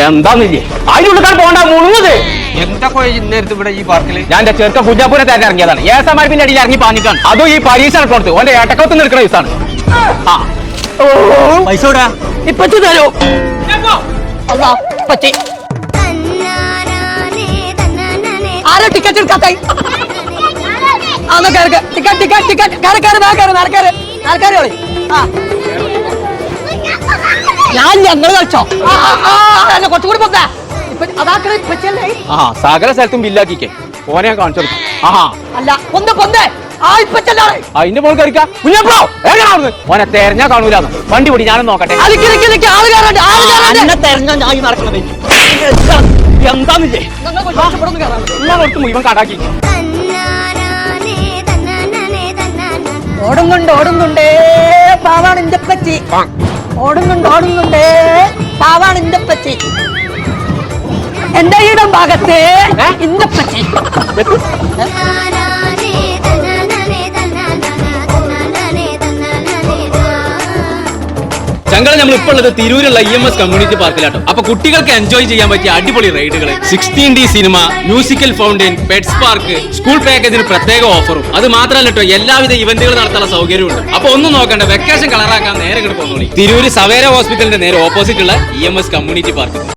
എന്താന്നില്ലേ അതിനുള്ളിൽ പോണ്ട മുണുങ്ങത് എന്താ നേരത്തെ ഇവിടെ ഈ പാർക്കിൽ ഞാൻ എന്റെ ചെറുക്ക കുഞ്ഞാപ്പൂരെ തന്നെ ഇറങ്ങിയതാണ്. ഏസമാർ പിന്നെ അടിയിൽ ഇറങ്ങി പാഞ്ഞിക്കാണ് അതും ഈ പരീക്ഷ കൊടുത്ത് ഓന്റെ ഏട്ടക്കത്ത് നിൽക്കുന്ന ദിവസമാണ് ആ. പൈസ ഇപ്പൊ തരൂ. പറ്റി ആരാ ടിക്കറ്റ് എടുക്കാത്ത? ടിക്കറ്റ് ടിക്കറ്റ് ടിക്കറ്റ് കയറി കയറി കയറി നടക്കയറി നടക്കയറി ഓളി ആ. ഞാൻ ഞങ്ങൾ കളിച്ചോ. കുറച്ചുകൂടി പോകാ ഇപ്പൊ അതാക്കണ ഇപ്പച്ചല്ലേ ആ സകല സ്ഥലത്തും ബില്ലാക്കിക്കേ ഓനെ ഞാൻ കാണിച്ചു കൊടുക്കും. ആഹാ. അല്ല ആ ഇപ്പച്ചല്ലാണ് അതിന്റെ മോൾ എങ്ങനെയാണെന്ന് ഓനെ തെരഞ്ഞാ കാണൂല വണ്ടി പിടി ഞാനും നോക്കട്ടെ. എന്താന്നില്ലേ? ഒന്ന് മുഴുവൻ കടാക്കി. ഓടുന്നുണ്ട് ഓടുന്നുണ്ടേ. പാവാണ് എന്റെ പച്ചി ഓടുന്നുണ്ട് ഓടുന്നുണ്ടേ. പാവാണ് ഇന്റെ പച്ചി എന്റെ ഈടം ഭാഗത്ത്? ഇന്റെ ഞങ്ങൾ നമ്മൾ ഇപ്പോൾ ഉള്ളത് തിരൂരുള്ള ഇ എം എസ് കമ്മ്യൂണിറ്റി പാർക്കിലാട്ടോ അപ്പൊ കുട്ടികൾക്ക് എൻജോയ് ചെയ്യാൻ പറ്റിയ അടിപൊളി റൈഡുകൾ sixteen D cinema musical fountain pets park school പാക്കേജിന് പ്രത്യേക ഓഫറും അത് മാത്രമല്ല കേട്ടോ എല്ലാവിധ ഇവന്റുകൾ നടത്താനുള്ള സൗകര്യമുണ്ട് അപ്പൊ ഒന്നും നോക്കണ്ട വെക്കേഷൻ കളറാക്കാൻ നേരെ ഇങ്ങോട്ട് തിരൂര് സവേര ഹോസ്പിറ്റലിന്റെ നേരെ ഓപ്പോസിറ്റ് ഉള്ള E M S community park